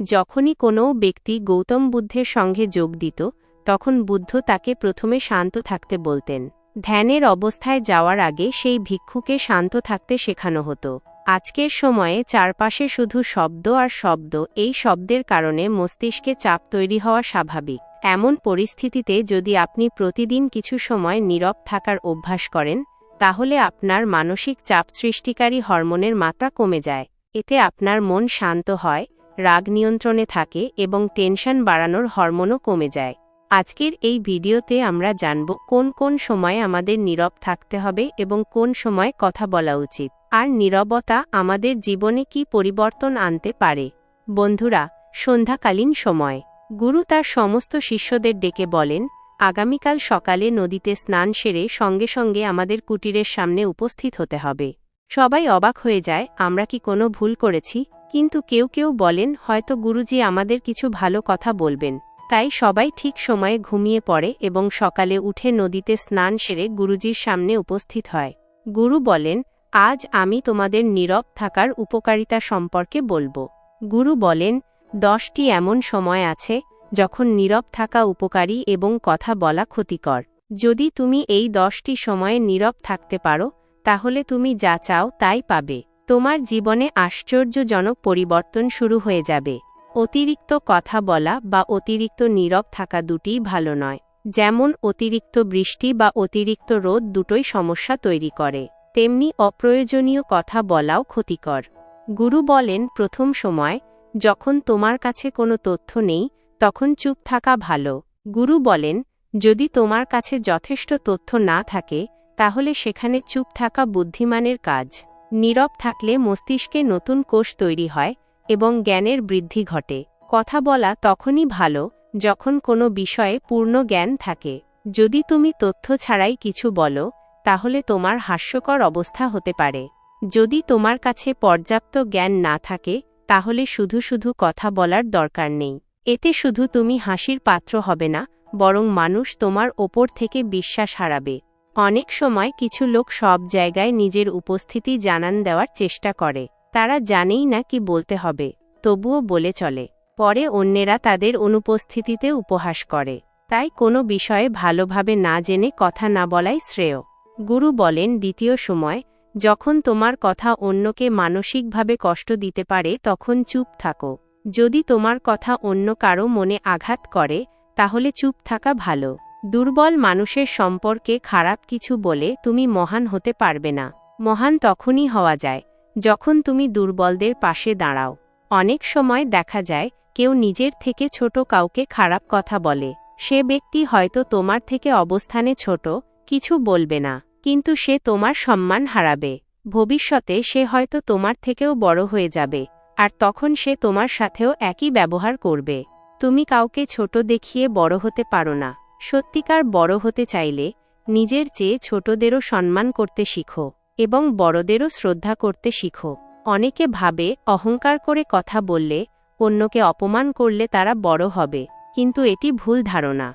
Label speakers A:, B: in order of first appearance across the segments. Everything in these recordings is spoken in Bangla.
A: যখনই কোনো ব্যক্তি গৌতম বুদ্ধের সঙ্গে যোগ দিত, তখন বুদ্ধ তাকে প্রথমে শান্ত থাকতে বলতেন। ধ্যানের অবস্থায় যাওয়ার আগে সেই ভিক্ষুকে শান্ত থাকতে শেখানো হতো। আজকের সময়ে চারপাশে শুধু শব্দ আর শব্দ, এই শব্দের কারণে মস্তিষ্কে চাপ তৈরি হওয়া স্বাভাবিক। এমন পরিস্থিতিতে যদি আপনি প্রতিদিন কিছু সময় নীরব থাকার অভ্যাস করেন, তাহলে আপনার মানসিক চাপ সৃষ্টিকারী হরমোনের মাত্রা কমে যায়। এতে আপনার মন শান্ত হয় রাগ নিয়ন্ত্রণে থাকে এবং টেনশন বাড়ানোর হরমোনও কমে যায়। আজকের এই ভিডিওতে আমরা জানব কোন কোন সময় আমাদের নীরব থাকতে হবে এবং কোন সময় কথা বলা উচিত। আর নীরবতা আমাদের জীবনে কি পরিবর্তন আনতে পারে? বন্ধুরা, সন্ধ্যাকালীন সময়। গুরু তার সমস্ত শিষ্যদের ডেকে বলেন, আগামীকাল সকালে নদীতে স্নান সেরে সঙ্গে সঙ্গে আমাদের কুটিরের সামনে উপস্থিত হতে হবে। সবাই অবাক হয়ে যায়, আমরা কি কোনো ভুল করেছি? কিন্তু কেউ কেউ বলেন, হয়তো গুরুজি আমাদের কিছু ভালো কথা বলবেন। তাই সবাই ঠিক সময়ে ঘুমিয়ে পড়ে এবং সকালে উঠে নদীতে স্নান সেরে গুরুজির সামনে উপস্থিত হয়। গুরু বলেন, আজ আমি তোমাদের নীরব থাকার উপকারিতা সম্পর্কে বলব। গুরু বলেন, দশটি এমন সময় আছে যখন নীরব থাকা উপকারী এবং কথা বলা ক্ষতিকর। যদি তুমি এই দশটি সময়ে নীরব থাকতে পারো, তাহলে তুমি যা চাও তাই পাবে। তোমার জীবনে আশ্চর্যজনক পরিবর্তন শুরু হয়ে যাবে। অতিরিক্ত কথা বলা বা অতিরিক্ত নীরব থাকা দুটিই ভালো নয়। যেমন অতিরিক্ত বৃষ্টি বা অতিরিক্ত রোদ দুটোই সমস্যা তৈরি করে। তেমনি অপ্রয়োজনীয় কথা বলাও ক্ষতিকর। গুরু বলেন, প্রথম সময়, যখন তোমার কাছে কোনো তথ্য নেই, তখন চুপ থাকা ভালো। গুরু বলেন, যদি তোমার কাছে যথেষ্ট তথ্য না থাকে, তাহলে সেখানে চুপ থাকা বুদ্ধিমানের কাজ। নীরব থাকলে মস্তিষ্কে নতুন কোষ তৈরি হয় এবং জ্ঞানের বৃদ্ধি ঘটে। কথা বলা তখনই ভালো, যখন কোনো বিষয়ে পূর্ণ জ্ঞান থাকে। যদি তুমি তথ্য ছাড়াই কিছু বলো, তাহলে তোমার হাস্যকর অবস্থা হতে পারে। যদি তোমার কাছে পর্যাপ্ত জ্ঞান না থাকে, তাহলে শুধু শুধু কথা বলার দরকার নেই। এতে শুধু তুমি হাসির পাত্র হবে না, বরং মানুষ তোমার ওপর থেকে বিশ্বাস হারাবে। অনেক সময় কিছু লোক সব জায়গায় নিজের উপস্থিতি জানান দেওয়ার চেষ্টা করে। তারা জানেই না কি বলতে হবে, তবুও বলে চলে। পরে অন্যেরা তাদের অনুপস্থিতিতে উপহাস করে। তাই কোনো বিষয়ে ভালোভাবে না জেনে কথা না বলাই শ্রেয়। গুরু বলেন, দ্বিতীয় সময়, যখন তোমার কথা অন্যকে মানসিকভাবে কষ্ট দিতে পারে, তখন চুপ থাকো। যদি তোমার কথা অন্য কারও মনে আঘাত করে, তাহলে চুপ থাকা ভালো। দুর্বল মানুষের সম্পর্কে খারাপ কিছু বলে তুমি মহান হতে পারবে না। মহান তখনই হওয়া যায়, যখন তুমি দুর্বলদের পাশে দাঁড়াও। অনেক সময় দেখা যায়, কেউ নিজের থেকে ছোট কাউকে খারাপ কথা বলে। সে ব্যক্তি হয়তো তোমার থেকে অবস্থানে ছোট, কিছু বলবে না, কিন্তু সে তোমার সম্মান হারাবে। ভবিষ্যতে সে হয়তো তোমার থেকেও বড় হয়ে যাবে, আর তখন সে তোমার সাথেও একই ব্যবহার করবে। তুমি কাউকে ছোট দেখিয়ে বড় হতে পারো না। সত্যিকার বড় হতে চাইলে নিজের চেয়ে ছোটদেরও সম্মান করতে শিখো এবং বড়দেরও শ্রদ্ধা করতে শিখো। অনেকে ভাবে অহংকার করে কথা বললে অন্যকে অপমান করলে তারা বড় হবে, কিন্তু এটি ভুল ধারণা।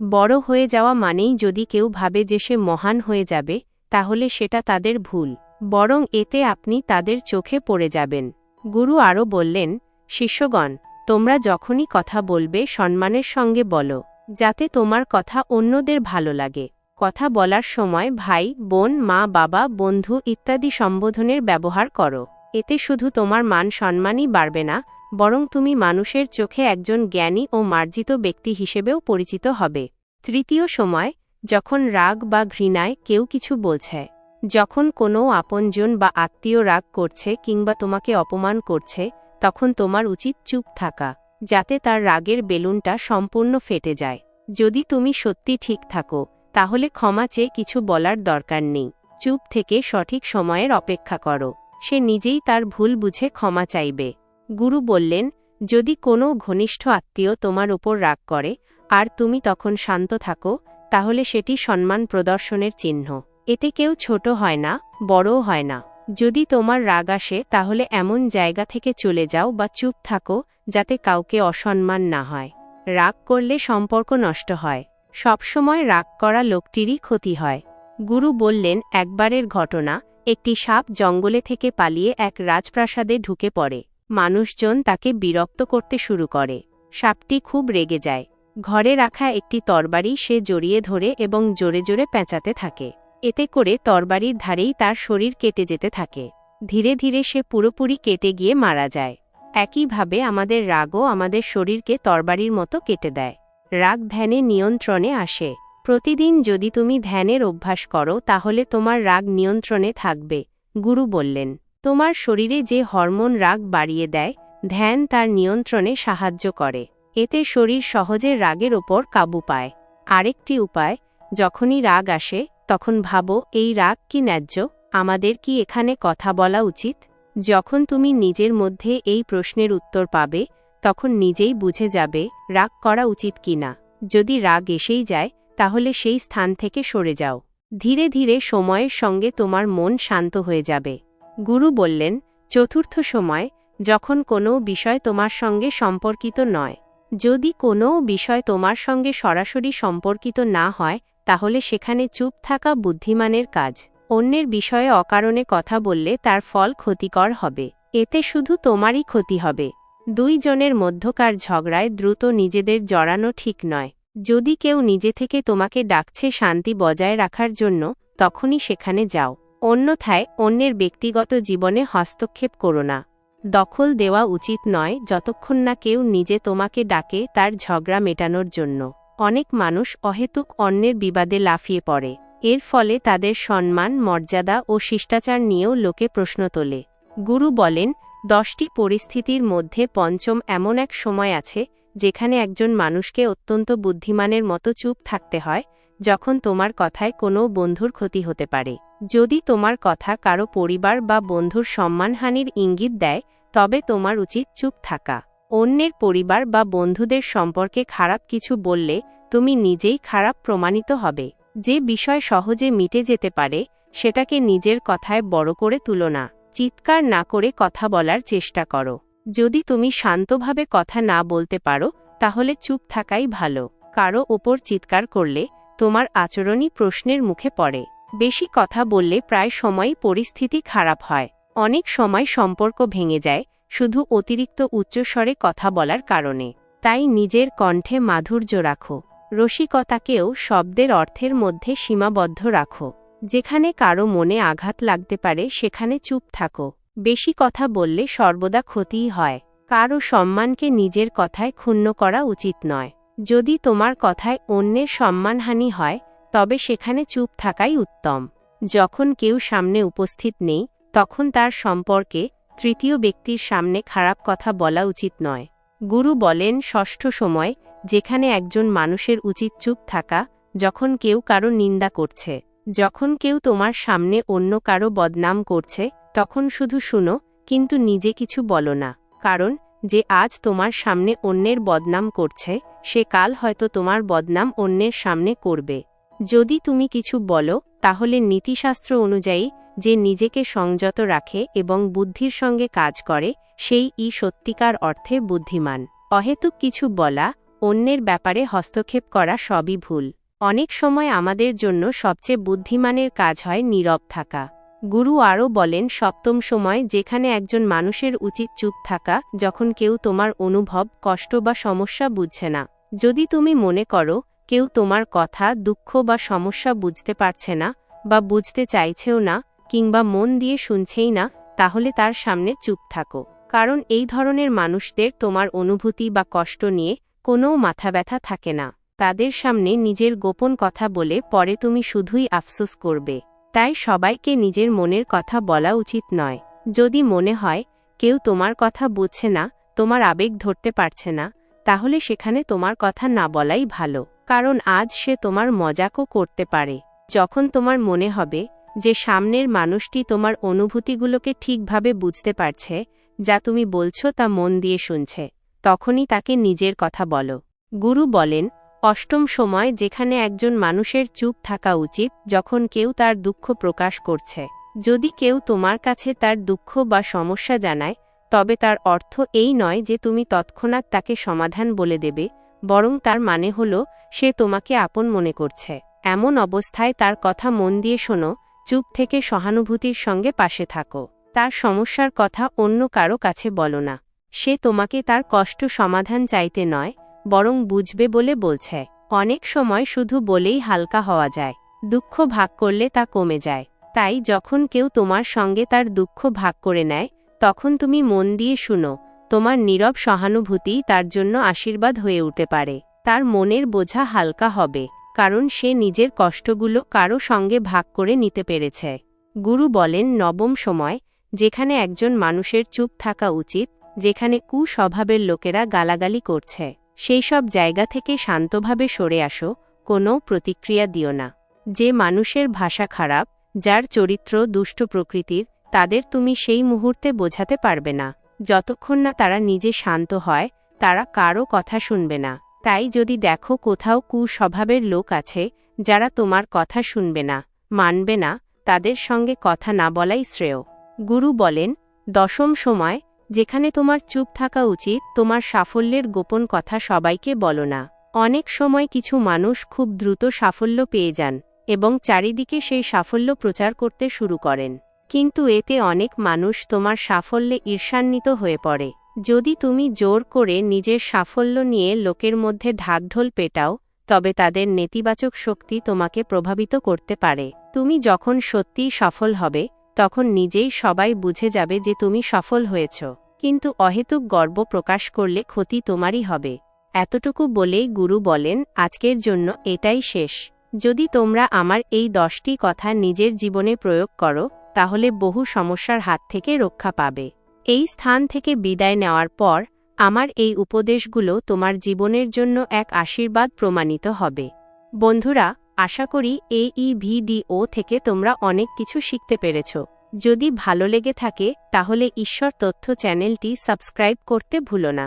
A: বড় হয়ে যাওয়া মানেই যদি কেউ ভাবে যে সে মহান হয়ে যাবে, তাহলে সেটা তাদের ভুল, বরং এতে আপনি তাদের চোখে পড়ে যাবেন। গুরু আরও বললেন, শিষ্যগণ, তোমরা যখনই কথা বলবে সম্মানের সঙ্গে বলো। যাতে তোমার কথা অন্যদের ভালো লাগে। কথা বলার সময় ভাই, বোন, মা, বাবা, বন্ধু ইত্যাদি সম্বোধনের ব্যবহার করো। এতে শুধু তোমার মান সম্মানই বাড়বে না, বরং তুমি মানুষের চোখে একজন জ্ঞানী ও মার্জিত ব্যক্তি হিসেবেও পরিচিত হবে। তৃতীয় সময়, যখন রাগ বা ঘৃণায় কেউ কিছু বলছে, যখন কোনো আপনজন বা আত্মীয় রাগ করছে কিংবা তোমাকে অপমান করছে, তখন তোমার উচিত চুপ থাকা। যাতে তার রাগের বেলুনটা সম্পূর্ণ ফেটে যায়। যদি তুমি সত্যি ঠিক থাকো, তাহলে ক্ষমা চেয়ে কিছু বলার দরকার নেই। চুপ থেকে সঠিক সময়ের অপেক্ষা করো। সে নিজেই তার ভুল বুঝে ক্ষমা চাইবে। গুরু বললেন, যদি কোনো ঘনিষ্ঠ আত্মীয় তোমার ওপর রাগ করে, আর তুমি তখন শান্ত থাকো, তাহলে সেটি সম্মান প্রদর্শনের চিহ্ন। এতে কেউ ছোট হয় না, বড়ও হয় না। যদি তোমার রাগ আসে, তাহলে এমন জায়গা থেকে চলে যাও বা চুপ থাকো, যাতে কাউকে অসম্মান না হয়। রাগ করলে সম্পর্ক নষ্ট হয়। সবসময় রাগ করা লোকটিরই ক্ষতি হয়। গুরু বললেন, একবারের ঘটনা, একটি সাপ জঙ্গলে থেকে পালিয়ে এক রাজপ্রাসাদে ঢুকে পড়ে। মানুষজন তাকে বিরক্ত করতে শুরু করে। সাপটি খুব রেগে যায়। ঘরে রাখা একটি তরবারি সে জড়িয়ে ধরে এবং জোরে জোরে পেঁচাতে থাকে। এতে করে তরবারির ধারেই তার শরীর কেটে যেতে থাকে। ধীরে ধীরে সে পুরোপুরি কেটে গিয়ে মারা যায়। একইভাবে আমাদের রাগও আমাদের শরীরকে তরবারির মতো কেটে দেয়। রাগ ধ্যানে নিয়ন্ত্রণে আসে। প্রতিদিন যদি তুমি ধ্যানের অভ্যাস করো, তাহলে তোমার রাগ নিয়ন্ত্রণে থাকবে, গুরু বললেন। তোমার শরীরে যে হরমোন রাগ বাড়িয়ে দেয়, ধ্যান তার নিয়ন্ত্রণে সাহায্য করে। এতে শরীর সহজে রাগের ওপর কাবু পায়। আরেকটি উপায়, যখনই রাগ আসে তখন ভাবো, এই রাগ কি ন্যায্য? আমাদের কি এখানে কথা বলা উচিত? যখন তুমি নিজের মধ্যে এই প্রশ্নের উত্তর পাবে, তখন নিজেই বুঝে যাবে, রাগ করা উচিত কিনা যদি রাগ এসেই যায়, তাহলে সেই স্থান থেকে সরে যাও। ধীরে ধীরে সময়ের সঙ্গে তোমার মন শান্ত হয়ে যাবে। গুরু বললেন, চতুর্থ সময়, যখন কোনো বিষয় তোমার সঙ্গে সম্পর্কিত নয়। যদি কোনো বিষয় তোমার সঙ্গে সরাসরি সম্পর্কিত না হয় তাহলে সেখানে চুপ থাকা বুদ্ধিমানের কাজ। অন্যের বিষয়ে অকারণে কথা বললে তার ফল ক্ষতিকর হবে। এতে শুধু তোমারই ক্ষতি হবে। দুই জনের মধ্যকার ঝগড়ায় দ্রুত নিজেদের জড়ানো ঠিক নয়। যদি কেউ নিজে থেকে তোমাকে ডাকছে শান্তি বজায় রাখার জন্য, তখনই সেখানে যাও। অন্যথায় অন্যের ব্যক্তিগত জীবনে হস্তক্ষেপ করো না। দখল দেওয়া উচিত নয় যতক্ষণ না কেউ নিজে তোমাকে ডাকে তার ঝগড়া মেটানোর জন্য। অনেক মানুষ অহেতুক অন্যের বিবাদে লাফিয়ে পড়ে। এর ফলে তাদের সম্মান, মর্যাদা ও শিষ্টাচার নিয়েও লোকে প্রশ্ন তোলে। গুরু বলেন, দশটি পরিস্থিতির মধ্যে পঞ্চম এমন এক সময় আছে, যেখানে একজন মানুষকে অত্যন্ত বুদ্ধিমানের মতো চুপ থাকতে হয়, যখন তোমার কথায় কোনো বন্ধুর ক্ষতি হতে পারে। যদি তোমার কথা কারও পরিবার বা বন্ধুর সম্মানহানির ইঙ্গিত দেয়, তবে তোমার উচিত চুপ থাকা। অন্যের পরিবার বা বন্ধুদের সম্পর্কে খারাপ কিছু বললে তুমি নিজেই খারাপ প্রমাণিত হবে। যে বিষয় সহজে মিটে যেতে পারে, সেটাকে নিজের কথায় বড় করে তুলো না। চিৎকার না করে কথা বলার চেষ্টা করো। যদি তুমি শান্তভাবে কথা না বলতে পারো, তাহলে চুপ থাকাই ভালো। কারও ওপর চিৎকার করলে তোমার আচরণই প্রশ্নের মুখে পড়ে। বেশি কথা বললে প্রায় সময়ই পরিস্থিতি খারাপ হয়। অনেক সময় সম্পর্ক ভেঙে যায় শুধু অতিরিক্ত উচ্চস্বরে কথা বলার কারণে। তাই নিজের কণ্ঠে মাধুর্য রাখো। রসিকতাকেও শব্দের অর্থের মধ্যে সীমাবদ্ধ রাখো। যেখানে কারও মনে আঘাত লাগতে পারে, সেখানে চুপ থাকো। বেশি কথা বললে সর্বদা ক্ষতিই হয়। কারও সম্মানকে নিজের কথায় ক্ষুণ্ণ করা উচিত নয়। যদি তোমার কথায় অন্যের সম্মানহানি হয়, তবে সেখানে চুপ থাকাই উত্তম। যখন কেউ সামনে উপস্থিত নেই, তখন তার সম্পর্কে তৃতীয় ব্যক্তির সামনে খারাপ কথা বলা উচিত নয়। গুরু বলেন, ষষ্ঠ সময়, যেখানে একজন মানুষের উচিত চুপ থাকা, যখন কেউ কারও নিন্দা করছে। যখন কেউ তোমার সামনে অন্য কারও বদনাম করছে, তখন শুধু শুনো, কিন্তু নিজে কিছু বলো না। কারণ, যে আজ তোমার সামনে অন্যের বদনাম করছে, সে কাল হয়তো তোমার বদনাম অন্যের সামনে করবে। যদি তুমি কিছু বলো, তাহলে নীতিশাস্ত্র অনুযায়ী, যে নিজেকে সংযত রাখে এবং বুদ্ধির সঙ্গে কাজ করে, সেই ই সত্যিকার অর্থে বুদ্ধিমান। অহেতুক কিছু বলা, অন্যের ব্যাপারে হস্তক্ষেপ করা সবই ভুল। অনেক সময় আমাদের জন্য সবচেয়ে বুদ্ধিমানের কাজ হয় নীরব থাকা। গুরু আরও বলেন, সপ্তম সময় যেখানে একজন মানুষের উচিত চুপ থাকা, যখন কেউ তোমার অনুভব, কষ্ট বা সমস্যা বুঝছে না। যদি তুমি মনে করো কেউ তোমার কথা, দুঃখ বা সমস্যা বুঝতে পারছে না, বা বুঝতে চাইছেও না, কিংবা মন দিয়ে শুনছেই না, তাহলে তার সামনে চুপ থাকো। কারণ এই ধরনের মানুষদের তোমার অনুভূতি বা কষ্ট নিয়ে কোনো মাথা ব্যথা থাকে না। তাদের সামনে নিজের গোপন কথা বলে পরে তুমি শুধুই আফসোস করবে। তাই সবাইকে নিজের মনের কথা বলা উচিত নয়। যদি মনে হয়, কেউ তোমার কথা বুঝছে না, তোমার আবেগ ধরতে পারছে না, তাহলে সেখানে তোমার কথা না বলাই ভালো। কারণ আজ সে তোমার মজাকও করতে পারে। যখন তোমার মনে হবে যে সামনের মানুষটি তোমার অনুভূতিগুলোকে ঠিকভাবে বুঝতে পারছে, যা তুমি বলছো তা মন দিয়ে শুনছে, তখনই তাকে নিজের কথা বলো। গুরু বলেন, অষ্টম সময় যেখানে একজন মানুষের চুপ থাকা উচিত, যখন কেউ তার দুঃখ প্রকাশ করছে। যদি কেউ তোমার কাছে তার দুঃখ বা সমস্যা জানায়, তবে তার অর্থ এই নয় যে তুমি তৎক্ষণাৎ তাকে সমাধান বলে দেবে বরং তার মানে হল, সে তোমাকে আপন মনে করছে। এমন অবস্থায় তার কথা মন দিয়ে শোনো, চুপ থেকে সহানুভূতির সঙ্গে পাশে থাকো। তার সমস্যার কথা অন্য কারও কাছে বলো না। সে তোমাকে তার কষ্ট সমাধান চাইতে নয়, বরং বুঝবে বলে বলছে। অনেক সময় শুধু বলেই হালকা হওয়া যায়। দুঃখ ভাগ করলে তা কমে যায়। তাই যখন কেউ তোমার সঙ্গে তার দুঃখ ভাগ করে নেয়, তখন তুমি মন দিয়ে শুনো তোমার নীরব সহানুভূতি তার জন্য আশীর্বাদ হয়ে উঠতে পারে। তার মনের বোঝা হালকা হবে, কারণ সে নিজের কষ্টগুলো কারও সঙ্গে ভাগ করে নিতে পেরেছে। গুরু বলেন, নবম সময়, যেখানে একজন মানুষের চুপ থাকা উচিত, যেখানে কুস্বভাবের লোকেরা গালাগালি করছে, সেই সব জায়গা থেকে শান্তভাবে সরে আসো, কোনো প্রতিক্রিয়া দিও না। যে মানুষের ভাষা খারাপ, যার চরিত্র দুষ্ট প্রকৃতির, তাদের তুমি সেই মুহূর্তে বোঝাতে পারবে না। যতক্ষণ না তারা নিজে শান্ত হয়, তারা কারও কথা শুনবে না। তাই যদি দেখো কোথাও কুস্বভাবের লোক আছে, যারা তোমার কথা শুনবে না, মানবে না, তাদের সঙ্গে কথা না বলাই শ্রেয়। গুরু বলেন, দশম সময়, যেখানে তোমার চুপ থাকা উচিত, তোমার সাফল্যের গোপন কথা সবাইকে বলো না। অনেক সময় কিছু মানুষ খুব দ্রুত সাফল্য পেয়ে যান, এবং চারিদিকে সেই সাফল্য প্রচার করতে শুরু করেন। কিন্তু এতে অনেক মানুষ তোমার সাফল্যে ঈর্ষান্বিত হয়ে পড়ে। যদি তুমি জোর করে নিজের সাফল্য নিয়ে লোকের মধ্যে ঢাকঢোল পেটাও, তবে তাদের নেতিবাচক শক্তি তোমাকে প্রভাবিত করতে পারে। তুমি যখন সত্যিই সফল হবে, তখন নিজেই সবাই বুঝে যাবে যে তুমি সফল হয়েছ। কিন্তু অহেতুক গর্ব প্রকাশ করলে ক্ষতি তোমারই হবে। এতটুকু বলেই গুরু বলেন, আজকের জন্য এটাই শেষ। যদি তোমরা আমার এই দশটি কথা নিজের জীবনে প্রয়োগ করো তাহলে বহু সমস্যার হাত থেকে রক্ষা পাবে। এই স্থান থেকে বিদায় নেওয়ার পর, আমার এই উপদেশগুলো তোমার জীবনের জন্য এক আশীর্বাদ প্রমাণিত হবে। বন্ধুরা, আশা করি এই ভিডিও থেকে তোমরা অনেক কিছু শিখতে পেরেছ। যদি ভালো লেগে থাকে, তাহলে ঈশ্বর তথ্য চ্যানেলটি সাবস্ক্রাইব করতে ভুলো না।